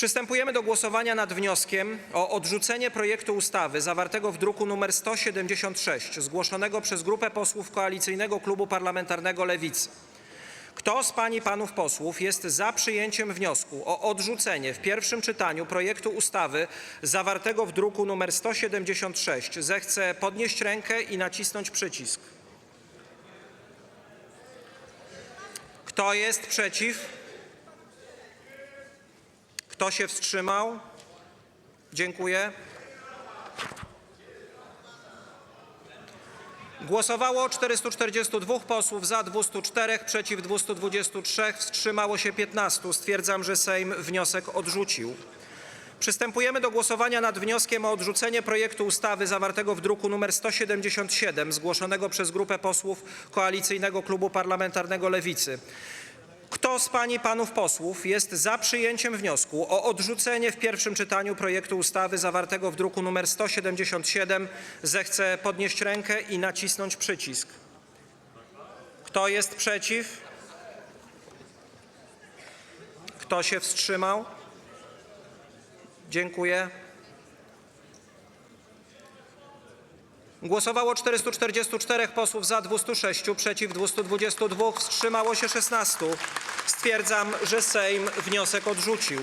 Przystępujemy do głosowania nad wnioskiem o odrzucenie projektu ustawy zawartego w druku nr 176, zgłoszonego przez grupę posłów Koalicyjnego Klubu Parlamentarnego Lewicy. Kto z pań i panów posłów jest za przyjęciem wniosku o odrzucenie w pierwszym czytaniu projektu ustawy zawartego w druku nr 176, zechce podnieść rękę i nacisnąć przycisk. Kto jest przeciw? Kto się wstrzymał? Dziękuję. Głosowało 442 posłów, za 204, przeciw 223, wstrzymało się 15. Stwierdzam, że Sejm wniosek odrzucił. Przystępujemy do głosowania nad wnioskiem o odrzucenie projektu ustawy zawartego w druku nr 177, zgłoszonego przez grupę posłów Koalicyjnego Klubu Parlamentarnego Lewicy. Kto z pań i panów posłów jest za przyjęciem wniosku o odrzucenie w pierwszym czytaniu projektu ustawy zawartego w druku nr 177, zechce podnieść rękę i nacisnąć przycisk. Kto jest przeciw? Kto się wstrzymał? Dziękuję. Głosowało 444 posłów, za 206, przeciw 222, wstrzymało się 16. Stwierdzam, że Sejm wniosek odrzucił.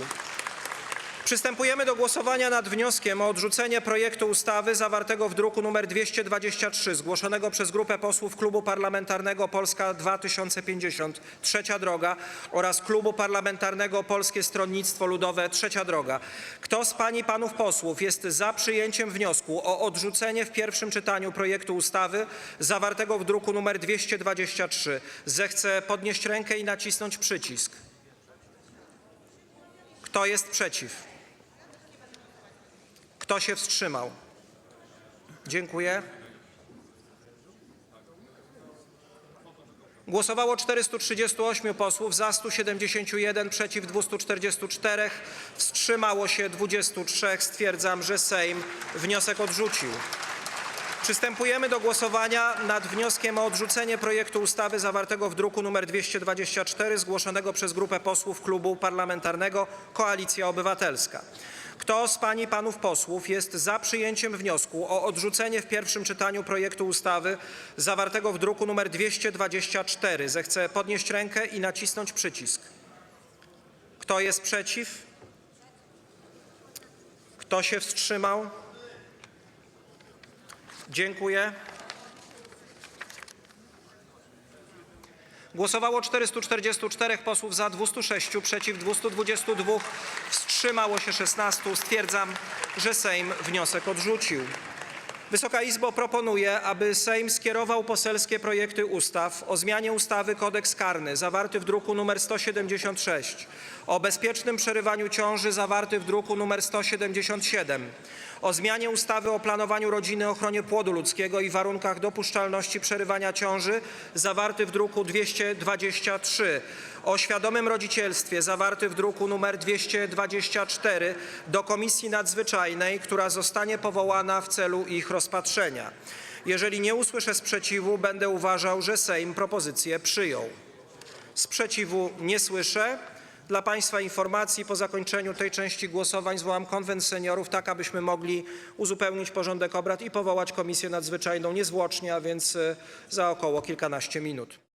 Przystępujemy do głosowania nad wnioskiem o odrzucenie projektu ustawy zawartego w druku nr 223, zgłoszonego przez grupę posłów Klubu Parlamentarnego Polska 2050 Trzecia Droga oraz Klubu Parlamentarnego Polskie Stronnictwo Ludowe Trzecia Droga. Kto z pań i panów posłów jest za przyjęciem wniosku o odrzucenie w pierwszym czytaniu projektu ustawy zawartego w druku nr 223, zechce podnieść rękę i nacisnąć przycisk. Kto jest przeciw? Kto się wstrzymał? Dziękuję. Głosowało 438 posłów, za 171, przeciw 244, wstrzymało się 23. Stwierdzam, że Sejm wniosek odrzucił. Przystępujemy do głosowania nad wnioskiem o odrzucenie projektu ustawy zawartego w druku nr 224 zgłoszonego przez grupę posłów Klubu Parlamentarnego Koalicja Obywatelska. Kto z pań i panów posłów jest za przyjęciem wniosku o odrzucenie w pierwszym czytaniu projektu ustawy zawartego w druku nr 224, zechce podnieść rękę i nacisnąć przycisk. Kto jest przeciw? Kto się wstrzymał? Dziękuję. Głosowało 444 posłów, za 206, przeciw 222, wstrzymało się 16. Stwierdzam, że Sejm wniosek odrzucił. Wysoka Izbo, proponuję, aby Sejm skierował poselskie projekty ustaw o zmianie ustawy Kodeks karny zawarty w druku nr 176, o bezpiecznym przerywaniu ciąży zawarty w druku nr 177, o zmianie ustawy o planowaniu rodziny, ochronie płodu ludzkiego i warunkach dopuszczalności przerywania ciąży zawarty w druku 223, o świadomym rodzicielstwie zawarty w druku nr 224 do Komisji Nadzwyczajnej, która zostanie powołana w celu ich rozpatrzenia. Jeżeli nie usłyszę sprzeciwu, będę uważał, że Sejm propozycję przyjął. Sprzeciwu nie słyszę. Dla Państwa informacji po zakończeniu tej części głosowań zwołam konwent seniorów, tak abyśmy mogli uzupełnić porządek obrad i powołać komisję nadzwyczajną niezwłocznie, a więc e, za około kilkanaście minut.